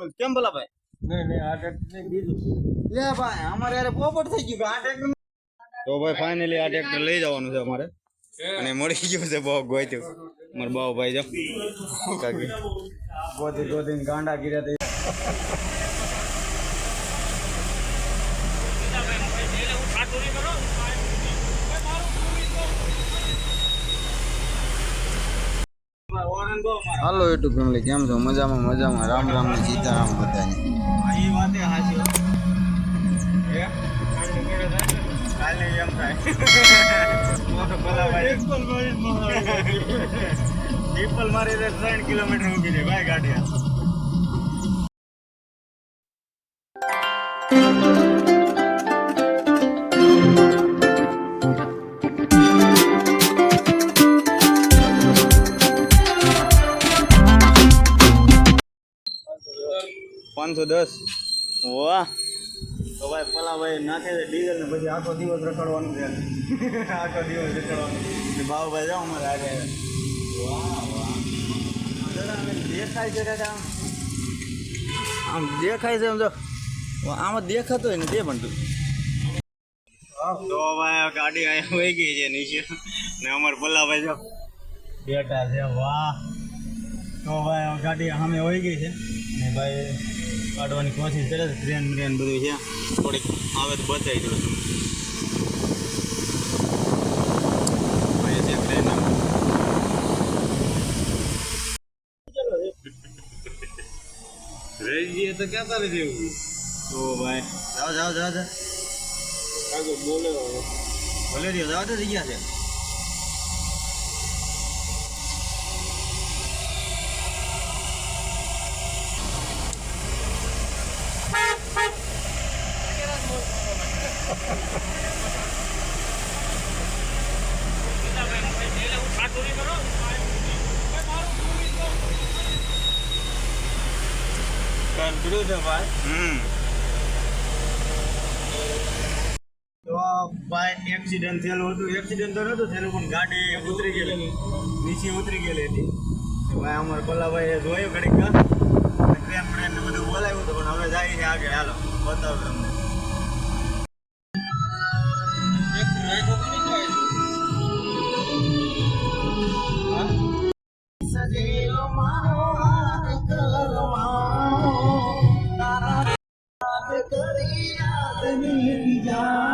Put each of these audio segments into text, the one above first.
જવાનું કેમ ભલા ભાઈ નહીં નહીં આ ટ્રેક્ટર બીજું લે ભાઈ અમારે યાર પોપટ થઈ ગયું આ ટ્રેક્ટર તો ભાઈ ફાઇનલી આ ટ્રેક્ટર લઈ જવાનું છે અમારે. અને મળી ગયું છે બહુ ગોઈતું. મારા બાવ ભાઈ જો. કાકી ગોતી ગોતીને ગાંડા ગીર્યા તે હાલો યુટ્યુબ ફેમિલી કેમ છો? મજામાં મજામાં. રામ રામ ને સીતારામ બધાને. પીપલ મારી ત્રણ કિલોમીટર ઊભી છે ભાઈ ગાડી પાંચસો દસ. વાહ. તો ભાઈ પેલા ભાઈ નાખે છે ડીઝલ ને પછી આખો દિવસ રખડવાનું છે. આખો દિવસ રખડવાનું. ભાવભાઈ જાઓ અમારે આગળ. વાહ વાહ. દેખાય છે આમ. દેખાય છે આમ જો આમાં દેખાતો હોય ને તે પણ તું. તો ભાઈ ગાડી અહીંયા વહી ગઈ છે નીચે. ને અમારે ભલાભાઈ જો બેટા છે વાહ. તો ભાઈ ગાડી સામે વહી ગઈ છે. ને ભાઈ કાઢવાની કોશિશ કરે છે. ટ્રેન બ્રેન બધું છે. થોડીક આવે તો બચાવી દઉં છું જઈએ તો ક્યાં તારે જેવું તો ભાઈ જાઓ જાઓ જાઓ જાઓ. બોલે બોલે રહ્યો જાઓ તો જગ્યા છે. કંટ્રોલ છે ભાઈ હમ. તો ભાઈ એક્સિડન્ટ થયેલું હતું. એક્સિડન્ટ તો નહોતું થયેલું પણ ગાડી ઉતરી ગયેલી. નીચે ઉતરી ગયેલી હતી. ભાઈ અમારા પલ્લાભાઈએ જોયું ઘડીક. ટ્રેન બધું બોલાવ્યું હતું પણ હવે જાય છે આગળ. હાલો બતાવું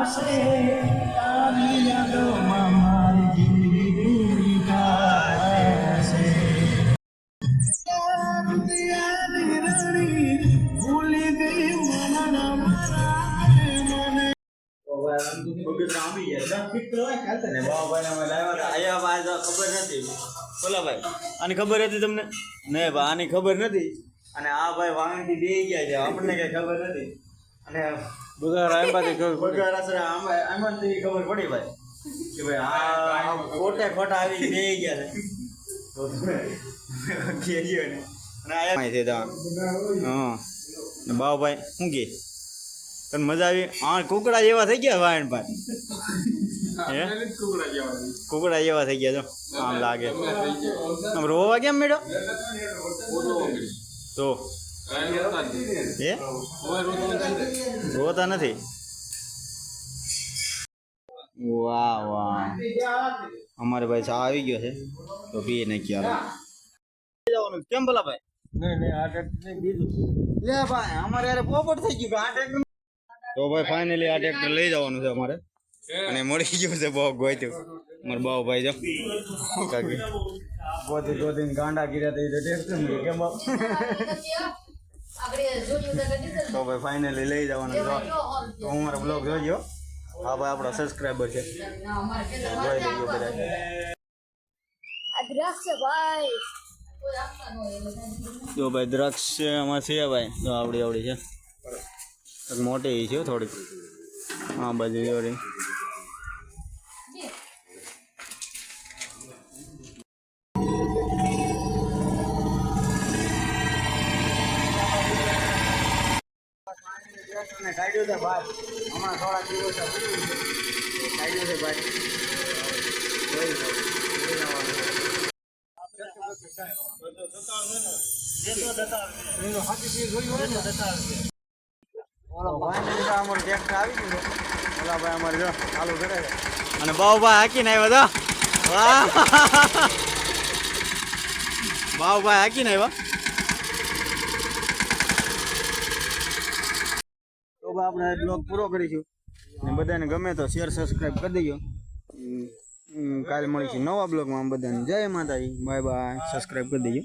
જાશે તારી યાદોમાં મારી આની ખબર હતી તમને નહીં ભાઈ આની ખબર નથી અને આ ભાઈ વાંગી બે ગયા છે આપણને કઈ ખબર નથી. અને બગાર પાસે કહ્યું બગાર અસર આમાં આમાંથી ખબર પડી ભાઈ કે ભાઈ આ ખોટે ખોટા આવી બે ગયા છે. તો તમે કહેજો ને. અને આયા છે તા હા. ને બાવભાઈ શું કે? તને મજા આવી? આ કુકડા જેવા થઈ ગયા વાયણ ભાઈ. હે? કુકડા જેવા થઈ ગયા જો આમ લાગે. આમ રોવા કેમ મેળો તો. હે? રોતા નથી? વાહ વાહ. અમારે ભાઈ ચા આવી ગયો છે. તો પીએ નાખીએ જવાનું. કેમ ભલા ભાઈ? નહીં નહીં આ ટ્રેક્ટર બીજું લે ભાઈ અમારે યાર પોપટ થઈ ગયું. આ ટ્રેક્ટર તો ભાઈ ફાઇનલી આ ટ્રેક્ટર લઈ જવાનું છે અમારે. અને મળી ગયું છે બહુ ગોઈતું. મારા બાવ ભાઈ જો. કાકી. ગોતી ગાંડા એ તો ટ્રેક્ટર કેમ બાપ તો ભાઈ ફાઇનલી લઈ જવાનું તો હું મારો બ્લોગ જોજો હા ભાઈ આપણો સબસ્ક્રાઈબર છે. જોઈ લઈએ બધા. દ્રાક્ષ ભાઈ. જો ભાઈ દ્રાક્ષ આમાં છે ભાઈ. જો આવડી આવડી છે. મોટી છે થોડીક. હા બાજુ આવડી કાઢ્યો છે ભાઈ હમણાં થોડા દિવસ કાઢ્યો છે ભાઈ ગયું છે. ઓલા ભાઈ અને હાકીને આવ્યો તો? વાહ. બાઉભાઈ હાકીને આવ્યા? આપણે બ્લોગ પૂરો કરીશું. ને બધાને ગમે તો શેર સબસ્ક્રાઈબ કરી દેજો. કાલે મળીશું નવા બ્લોગમાં બધાને. જય માતાજી. બાય બાય સબસ્ક્રાઈબ કરી દેજો.